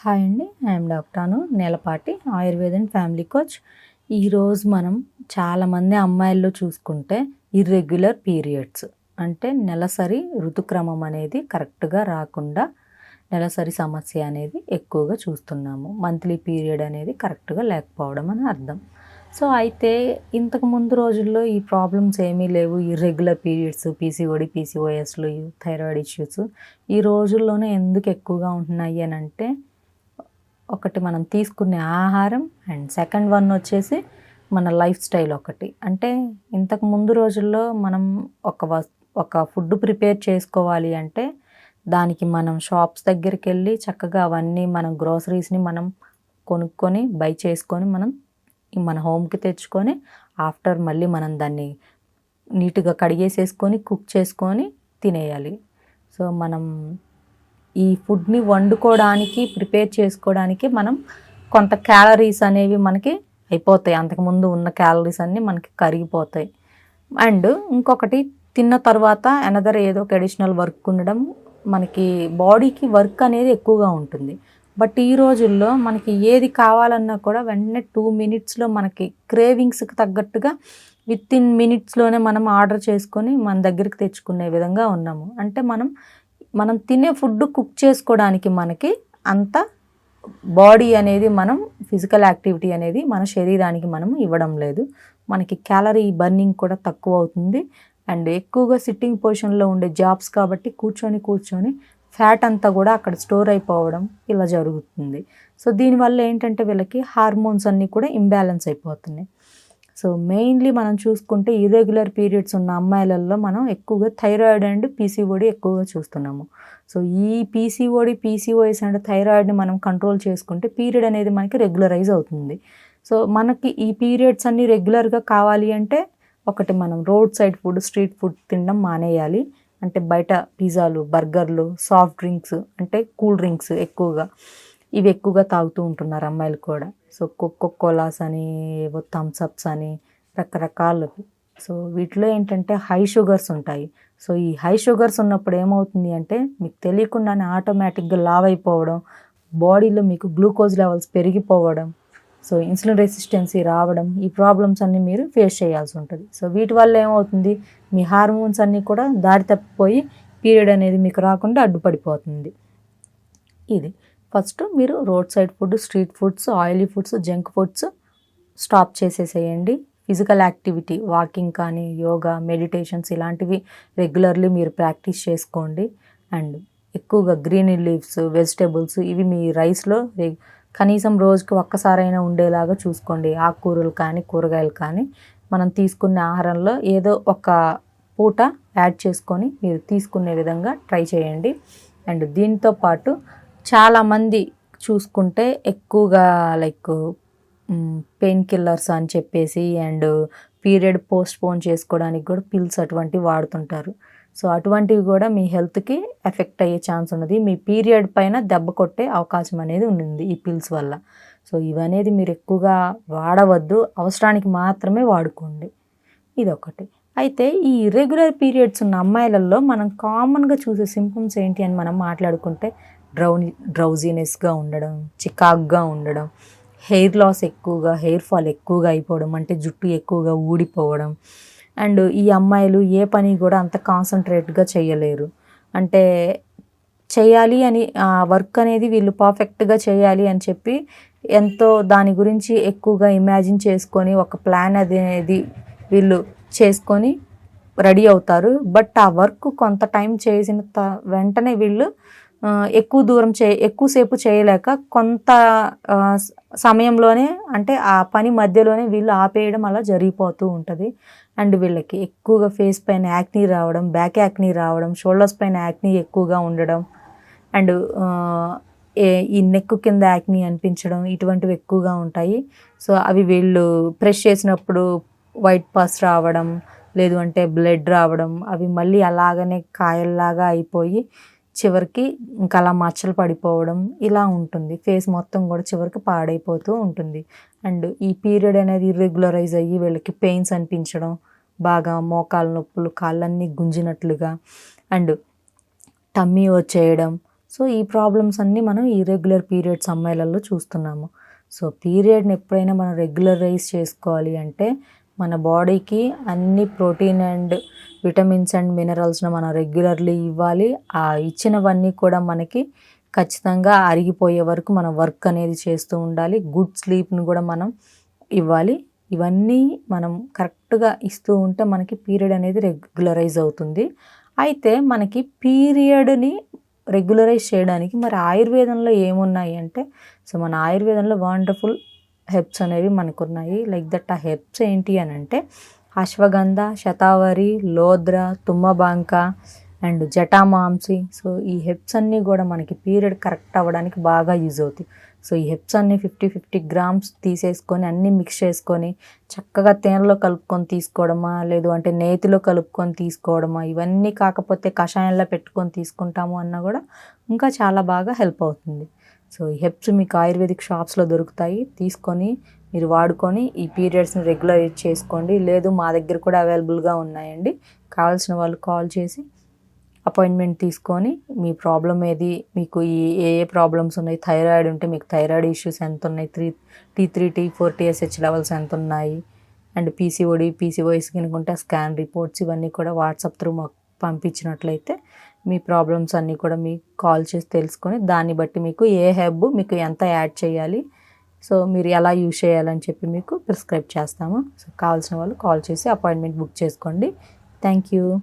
Hi అండి I'm doctor Anu Nelapati Ayurveda and family coach. ఈరోజు మనం చాలామంది అమ్మాయిల్లో చూసుకుంటే ఇర్రెగ్యులర్ పీరియడ్స్ అంటే నెలసరి ఋతుక్రమం అనేది కరెక్ట్గా రాకుండా నెలసరి సమస్య అనేది ఎక్కువగా చూస్తున్నాము. మంత్లీ పీరియడ్ అనేది కరెక్ట్గా లేకపోవడం అని అర్థం. సో అయితే ఇంతకు ముందు రోజుల్లో ఈ ప్రాబ్లమ్స్ ఏమీ లేవు. ఇర్రెగ్యులర్ పీరియడ్స్ పీసీఓడి పీసీఓఎస్లు థైరాయిడ్ ఇష్యూస్ ఈ రోజుల్లోనే ఎందుకు ఎక్కువగా ఉంటున్నాయి అని అంటే ఒకటి మనం తీసుకునే ఆహారం అండ్ సెకండ్ వన్ వచ్చేసి మన లైఫ్ స్టైల్ ఒకటి. అంటే ఇంతకు ముందు రోజుల్లో మనం ఒక వస్ ఒక ఫుడ్ ప్రిపేర్ చేసుకోవాలి అంటే దానికి మనం షాప్స్ దగ్గరికి వెళ్ళి చక్కగా అవన్నీ మనం గ్రోసరీస్ని మనం కొనుక్కొని బై చేసుకొని మనం మన హోమ్కి తెచ్చుకొని ఆఫ్టర్ మళ్ళీ మనం దాన్ని నీట్గా కడిగేసేసుకొని కుక్ చేసుకొని తినేయాలి. సో మనం ఈ ఫుడ్ని వండుకోవడానికి ప్రిపేర్ చేసుకోవడానికి మనం కొంత క్యాలరీస్ అనేవి మనకి అయిపోతాయి. అంతకుముందు ఉన్న క్యాలరీస్ అన్నీ మనకి కరిగిపోతాయి. అండ్ ఇంకొకటి తిన్న తర్వాత అనదర్ ఏదో ఒక అడిషనల్ వర్క్ ఉండడం మనకి బాడీకి వర్క్ అనేది ఎక్కువగా ఉంటుంది. బట్ ఈ రోజుల్లో మనకి ఏది కావాలన్నా కూడా వెంటనే టూ మినిట్స్లో మనకి క్రేవింగ్స్కి తగ్గట్టుగా విత్ ఇన్ మినిట్స్లోనే మనం ఆర్డర్ చేసుకొని మన దగ్గరికి తెచ్చుకునే విధంగా ఉన్నాము. అంటే మనం మనం తినే ఫుడ్ కుక్ చేసుకోవడానికి మనకి అంత బాడీ అనేది మనం ఫిజికల్ యాక్టివిటీ అనేది మన శరీరానికి మనం ఇవ్వడం లేదు. మనకి క్యాలరీ బర్నింగ్ కూడా తక్కువ అవుతుంది. అండ్ ఎక్కువగా సిట్టింగ్ పొజిషన్లో ఉండే జాబ్స్ కాబట్టి కూర్చొని కూర్చొని ఫ్యాట్ అంతా కూడా అక్కడ స్టోర్ అయిపోవడం ఇలా జరుగుతుంది. సో దీనివల్ల ఏంటంటే వీళ్ళకి హార్మోన్స్ అన్నీ కూడా ఇంబ్యాలెన్స్ అయిపోతున్నాయి. సో మెయిన్లీ మనం చూసుకుంటే ఇర్రెగ్యులర్ పీరియడ్స్ ఉన్న అమ్మాయిలలో మనం ఎక్కువగా థైరాయిడ్ అండ్ పీసీఓడి ఎక్కువగా చూస్తున్నాము. సో ఈ పీసీఓడి పీసీఓఎస్ అండ్ థైరాయిడ్ని మనం కంట్రోల్ చేసుకుంటే పీరియడ్ అనేది మనకి రెగ్యులరైజ్ అవుతుంది. సో మనకి ఈ పీరియడ్స్ అన్నీ రెగ్యులర్గా కావాలి అంటే ఒకటి మనం road side food street food తినడం మానేయాలి. అంటే బయట పిజ్జాలు బర్గర్లు సాఫ్ట్ డ్రింక్స్ అంటే కూల్ డ్రింక్స్ ఎక్కువగా. ఇవి ఎక్కువగా తాగుతూ ఉంటున్నారు అమ్మాయిలు కూడా. సో కొక్కో కోలాస్ అని ఏవో థమ్స్అప్స్ అని రకరకాలు. సో వీటిలో ఏంటంటే హై షుగర్స్ ఉంటాయి. సో ఈ హై షుగర్స్ ఉన్నప్పుడు ఏమవుతుంది అంటే మీకు తెలియకుండానే ఆటోమేటిక్గా లావ్ అయిపోవడం బాడీలో మీకు గ్లూకోజ్ లెవెల్స్ పెరిగిపోవడం సో ఇన్సులిన్ రెసిస్టెన్సీ రావడం ఈ ప్రాబ్లమ్స్ అన్నీ మీరు ఫేస్ చేయాల్సి ఉంటుంది. సో వీటి వల్ల ఏమవుతుంది? మీ హార్మోన్స్ అన్నీ కూడా దారి తప్పిపోయి పీరియడ్ అనేది మీకు రాకుండా అడ్డుపడిపోతుంది. ఇది. ఫస్ట్ మీరు road side food street foods oily foods junk foods stop చేసేసేయండి. ఫిజికల్ యాక్టివిటీ వాకింగ్ కానీ యోగా మెడిటేషన్స్ ఇలాంటివి రెగ్యులర్లీ మీరు ప్రాక్టీస్ చేసుకోండి. అండ్ ఎక్కువగా గ్రీన్ లీవ్స్ వెజిటేబుల్స్ ఇవి మీ రైస్లో కనీసం రోజుకి ఒక్కసారైనా ఉండేలాగా చూసుకోండి. ఆకుకూరలు కానీ కూరగాయలు కానీ మనం తీసుకునే ఆహారంలో ఏదో ఒక పూట యాడ్ చేసుకొని మీరు తీసుకునే విధంగా ట్రై చేయండి. అండ్ దీంతో పాటు చాలామంది చూసుకుంటే ఎక్కువగా లైక్ పెయిన్ కిల్లర్స్ అని చెప్పేసి అండ్ పీరియడ్ పోస్ట్ పోన్ చేసుకోవడానికి కూడా పిల్స్ అటువంటివి వాడుతుంటారు. సో అటువంటివి కూడా మీ హెల్త్కి ఎఫెక్ట్ అయ్యే ఛాన్స్ ఉన్నది. మీ పీరియడ్ పైన దెబ్బ కొట్టే అవకాశం అనేది ఉంది ఈ పిల్స్ వల్ల. సో ఇవనేది మీరు ఎక్కువగా వాడవద్దు. అవసరానికి మాత్రమే వాడుకోండి. ఇదొకటి. అయితే ఈ ఇర్రెగ్యులర్ పీరియడ్స్ ఉన్న అమ్మాయిలలో మనం కామన్గా చూసే సింప్టమ్స్ ఏంటి అని మనం మాట్లాడుకుంటే డ్రౌని డ్రౌజీనెస్గా ఉండడం చికాక్గా ఉండడం హెయిర్ లాస్ ఎక్కువగా హెయిర్ ఫాల్ ఎక్కువగా అయిపోవడం అంటే జుట్టు ఎక్కువగా ఊడిపోవడం. అండ్ ఈ అమ్మాయిలు ఏ పని కూడా అంత కాన్సన్ట్రేట్గా చేయలేరు. అంటే చేయాలి అని ఆ వర్క్ అనేది వీళ్ళు పర్ఫెక్ట్గా చేయాలి అని చెప్పి ఎంతో దాని గురించి ఎక్కువగా ఇమాజిన్ చేసుకొని ఒక ప్లాన్ అనేది వీళ్ళు చేసుకొని రెడీ అవుతారు. బట్ ఆ వర్క్ కొంత టైం చేసిన వెంటనే వీళ్ళు ఎక్కువ దూరం చే ఎక్కువసేపు చేయలేక కొంత సమయంలోనే అంటే ఆ పని మధ్యలోనే వీళ్ళు ఆపేయడం అలా జరిగిపోతూ ఉంటుంది. అండ్ వీళ్ళకి ఎక్కువగా ఫేస్ పైన యాక్నీ రావడం బ్యాక్ యాక్నీ రావడం షోల్డర్స్ పైన యాక్నీ ఎక్కువగా ఉండడం అండ్ ఈ నెక్ కింద యాక్నీ అనిపించడం ఇటువంటివి ఎక్కువగా ఉంటాయి. సో అవి వీళ్ళు ప్రెష్ చేసినప్పుడు వైట్ పాస్ రావడం లేదు అంటే బ్లడ్ రావడం అవి మళ్ళీ అలాగనే కాయల్లాగా అయిపోయి చివరికి ఇంకా అలా మచ్చలు పడిపోవడం ఇలా ఉంటుంది. ఫేస్ మొత్తం కూడా చివరికి పాడైపోతూ ఉంటుంది. అండ్ ఈ పీరియడ్ అనేది ఇర్రెగ్యులరైజ్ అయ్యి వీళ్ళకి పెయిన్స్ అనిపించడం బాగా మోకాలు నొప్పులు కాళ్ళన్నీ గుంజినట్లుగా అండ్ టమ్మీ వచ్చేయడం. సో ఈ ప్రాబ్లమ్స్ అన్నీ మనం ఇర్రెగ్యులర్ పీరియడ్స్ అమ్మాయిలలో చూస్తున్నాము. సో పీరియడ్ని ఎప్పుడైనా మనం రెగ్యులరైజ్ చేసుకోవాలి అంటే మన బాడీకి అన్ని ప్రోటీన్ అండ్ విటమిన్స్ అండ్ మినరల్స్ను మనం రెగ్యులర్లీ ఇవ్వాలి. ఆ ఇచ్చినవన్నీ కూడా మనకి ఖచ్చితంగా అరిగిపోయే వరకు మనం వర్క్ అనేది చేస్తూ ఉండాలి. గుడ్ స్లీప్ని కూడా మనం ఇవ్వాలి. ఇవన్నీ మనం కరెక్ట్గా ఇస్తూ ఉంటే మనకి పీరియడ్ అనేది రెగ్యులరైజ్ అవుతుంది. అయితే మనకి పీరియడ్ని రెగ్యులరైజ్ చేయడానికి మరి ఆయుర్వేదంలో ఏమున్నాయి అంటే సో మన ఆయుర్వేదంలో వండర్ఫుల్ హెబ్స్ అనేవి మనకు ఉన్నాయి లైక్ దట్ ఆ హెబ్స్ ఏంటి అని అంటే అశ్వగంధ శతావరి లోద్ర తుమ్మబాంక అండ్ జటామాంసి. సో ఈ హెబ్స్ అన్నీ కూడా మనకి పీరియడ్ కరెక్ట్ అవ్వడానికి బాగా యూజ్ అవుతాయి. సో ఈ హెబ్స్ అన్నీ ఫిఫ్టీ ఫిఫ్టీ గ్రామ్స్ తీసేసుకొని అన్నీ మిక్స్ చేసుకొని చక్కగా తేనెలో కలుపుకొని తీసుకోవడమా లేదు అంటే నేతిలో కలుపుకొని తీసుకోవడమా ఇవన్నీ కాకపోతే కషాయంలో పెట్టుకొని తీసుకుంటాము అన్నా కూడా ఇంకా చాలా బాగా హెల్ప్ అవుతుంది. సో ఈ హెప్స్ మీకు ఆయుర్వేదిక్ షాప్స్లో దొరుకుతాయి. తీసుకొని మీరు వాడుకొని ఈ పీరియడ్స్ని రెగ్యులర్ చేసుకోండి. లేదు మా దగ్గర కూడా అవైలబుల్గా ఉన్నాయండి. కావాల్సిన వాళ్ళు కాల్ చేసి అపాయింట్మెంట్ తీసుకొని మీ ప్రాబ్లం ఏది మీకు ఈ ఏ ఏ ప్రాబ్లమ్స్ ఉన్నాయి థైరాయిడ్ ఉంటే మీకు థైరాయిడ్ ఇష్యూస్ ఎంత ఉన్నాయి three T three T four TSH levels ఎంత ఉన్నాయి అండ్ పీసీఓడి పీసీఓఎస్ కనుకుంటే స్కాన్ రిపోర్ట్స్ ఇవన్నీ కూడా వాట్సాప్ త్రూ మాకు పంపించినట్లయితే మీ ప్రాబ్లమ్స్ అన్నీ కూడా మీకు కాల్ చేసి తెలుసుకొని దాన్ని బట్టి మీకు ఏ హెబ్ మీకు ఎంత యాడ్ చేయాలి. సో మీరు ఎలా యూజ్ చేయాలని చెప్పి మీకు ప్రిస్క్రైబ్ చేస్తాము. సో కావాల్సిన వాళ్ళు కాల్ చేసి అపాయింట్మెంట్ బుక్ చేసుకోండి. Thank you